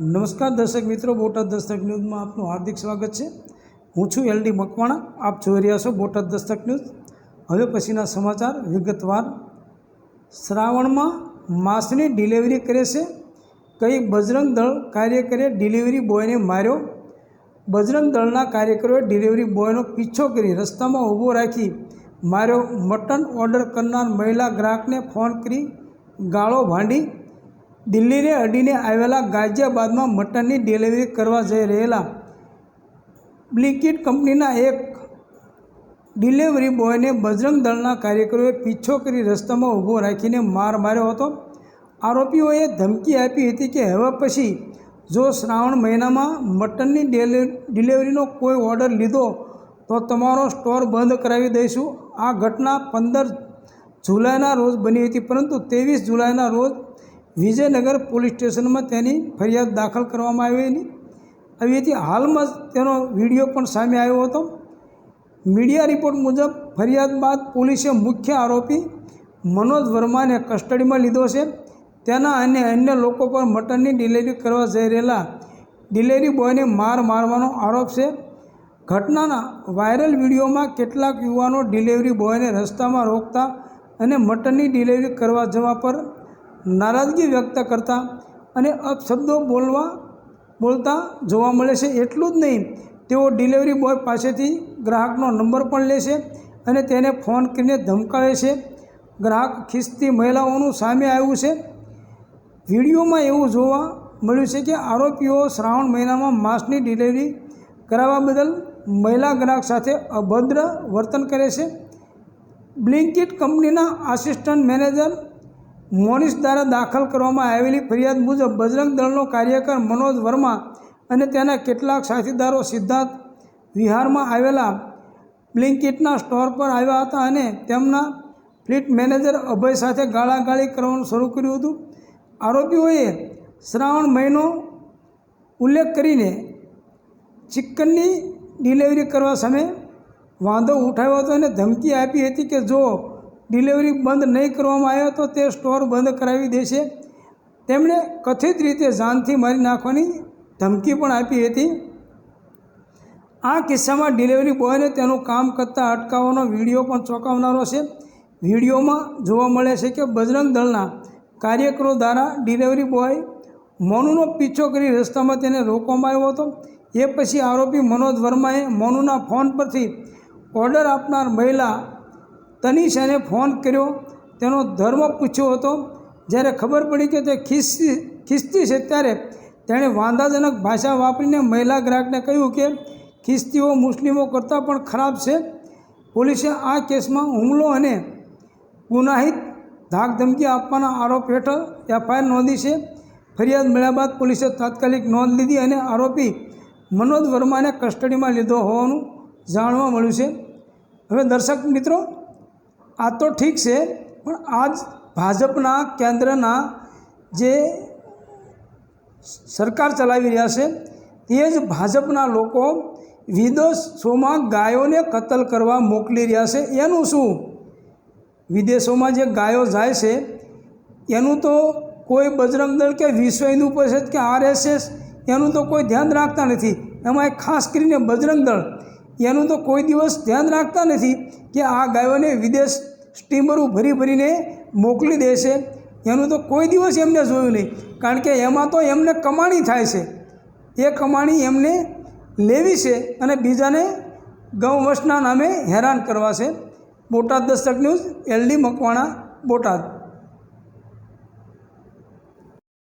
નમસ્કાર દર્શક મિત્રો, બોટાદ દસ્તક ન્યૂઝમાં આપનું હાર્દિક સ્વાગત છે. હું છું એલડી મકવાણા, આપ જોઈ રહ્યા છો બોટાદ દસ્તક ન્યૂઝ. હવે પછીના સમાચાર વિગતવાર. શ્રાવણમાં માંસની ડિલિવરી કરે છે. કઈ બજરંગ દળ કાર્યકરે ડિલિવરી બોયને માર્યો. બજરંગ દળના કાર્યકરોએ ડિલિવરી બોયનો પીછો કરી રસ્તામાં ઊભો રાખી માર્યો. મટન ઓર્ડર કરનાર મહિલા ગ્રાહકને ફોન કરી ગાળો ભાંડી દિલ્હીને અડીને આવેલા ગાઝિયાબાદમાં મટનની ડિલિવરી કરવા જઈ રહેલા બ્લિકિટ કંપનીના એક ડિલિવરી બોયને બજરંગ દળના કાર્યકરોએ પીછો કરી રસ્તામાં ઊભો રાખીને માર માર્યો હતો. આરોપીઓએ ધમકી આપી હતી કે હવે પછી જો શ્રાવણ મહિનામાં મટનની ડિલિવરીનો કોઈ ઓર્ડર લીધો તો તમારો સ્ટોર બંધ કરાવી દઈશું. આ ઘટના પંદર જુલાઈના રોજ બની હતી, પરંતુ ત્રેવીસ જુલાઈના રોજ વિજયનગર પોલીસ સ્ટેશનમાં તેની ફરિયાદ દાખલ કરવામાં આવી આવી હતી. હાલમાં જ તેનો વીડિયો પણ સામે આવ્યો હતો. મીડિયા રિપોર્ટ મુજબ ફરિયાદ બાદ પોલીસે મુખ્ય આરોપી મનોજ વર્માને કસ્ટડીમાં લીધો છે. તેના અને અન્ય લોકો પર મટનની ડિલિવરી કરવા જઈ રહેલા ડિલિવરી બોયને માર મારવાનો આરોપ છે. ઘટનાના વાયરલ વિડીયોમાં કેટલાક યુવાનો ડિલિવરી બોયને રસ્તામાં રોકતા અને મટનની ડિલિવરી કરવા જવા પર નારાજગી વ્યક્ત કરતા અને અપશબ્દો બોલવા, બોલતા જોવા મળે છે એટલું જ નહીં, તેઓ ડિલિવરી બોય પાસેથી ગ્રાહકનો નંબર પણ લે છે અને તેને ફોન કરીને ધમકાવે છે. ગ્રાહક ખિસ્તી મહિલાઓનું સામે આવ્યું છે. વિડીયોમાં એવું જોવા મળ્યું છે કે આરોપીઓ શ્રાવણ મહિનામાં માંસની ડિલિવરી કરાવવા બદલ મહિલા ગ્રાહક સાથે અભદ્ર વર્તન કરે છે. બ્લિન્કિટ કંપનીના આસિસ્ટન્ટ મેનેજર મોનિશ દ્વારા દાખલ કરવામાં આવેલી ફરિયાદ મુજબ બજરંગ દળનો કાર્યકર મનોજ વર્મા અને તેના કેટલાક સાથીદારો સિદ્ધાર્થ વિહારમાં આવેલા બ્લિંકિટના સ્ટોર પર આવ્યા હતા અને તેમના ફ્લીટ મેનેજર અભય સાથે ગાળાગાળી કરવાનું શરૂ કર્યું હતું. આરોપીઓએ શ્રાવણ મહિનો ઉલ્લેખ કરીને ચિકનની ડિલિવરી કરવા સામે વાંધો ઉઠાવ્યો હતો અને ધમકી આપી હતી કે જો ડિલિવરી બંધ નહીં કરવામાં આવ્યો તો તે સ્ટોર બંધ કરાવી દેશે. તેમણે કથિત રીતે જાનથી મારી નાખવાની ધમકી પણ આપી હતી. આ કિસ્સામાં ડિલિવરી બોયને તેનું કામ કરતાં અટકાવવાનો વીડિયો પણ ચોંકાવનારો છે. વિડીયોમાં જોવા મળે છે કે બજરંગ દળના કાર્યકરો દ્વારા ડિલિવરી બોય મોનુનો પીછો કરી રસ્તામાં તેને રોકવામાં આવ્યો હતો. એ પછી આરોપી મનોજ વર્માએ મોનુના ફોન પરથી ઓર્ડર આપનાર મહિલા તનિષાને ફોન કર્યો. તેનો ધર્મ પૂછ્યો હતો. જ્યારે ખબર પડી કે તે ખિસ્તી ખિસ્તી છે, ત્યારે તેણે વાંધાજનક ભાષા વાપરીને મહિલા ગ્રાહકને કહ્યું કે ખિસ્તીઓ મુસ્લિમો કરતાં પણ ખરાબ છે. પોલીસે આ કેસમાં હુમલો અને ગુનાહિત ધાક ધમકી આપવાના આરોપ હેઠળ એફઆઈઆર નોંધી છે. ફરિયાદ મળ્યા બાદ પોલીસે તાત્કાલિક નોંધ લીધી અને આરોપી મનોજ વર્માને કસ્ટડીમાં લીધો હોવાનું જાણવા મળ્યું છે. હવે દર્શક મિત્રો આ તો ઠીક છે, પણ આજ ભાજપના કેન્દ્રના જે સરકાર ચલાવી રહ્યા છે, તે જ ભાજપના લોકો વિદેશોમાં ગાયોને કતલ કરવા મોકલી રહ્યા છે. એનું શું? વિદેશોમાં જે ગાયો જાય છે, એનું તો કોઈ બજરંગ દળ કે વિશ્વ હિન્દુ પરિષદ કે આરએસએસ, એનું તો કોઈ ધ્યાન રાખતા નથી. એમાં ખાસ કરીને બજરંગ દળ, એનું તો કોઈ દિવસ ધ્યાન રાખતા નથી કે આ ગાયોને વિદેશ સ્ટીમરો ભરી ભરીને મોકલી દે છે. એનું તો કોઈ દિવસ એમને જોયું નહીં. કારણ કે એમાં તો એમને કમાણી થાય છે. એ કમાણી એમને લેવી છે અને બીજાને ગૌવંશના નામે હેરાન કરવા છે. Botad Dastak news, LD Makwana, Botad.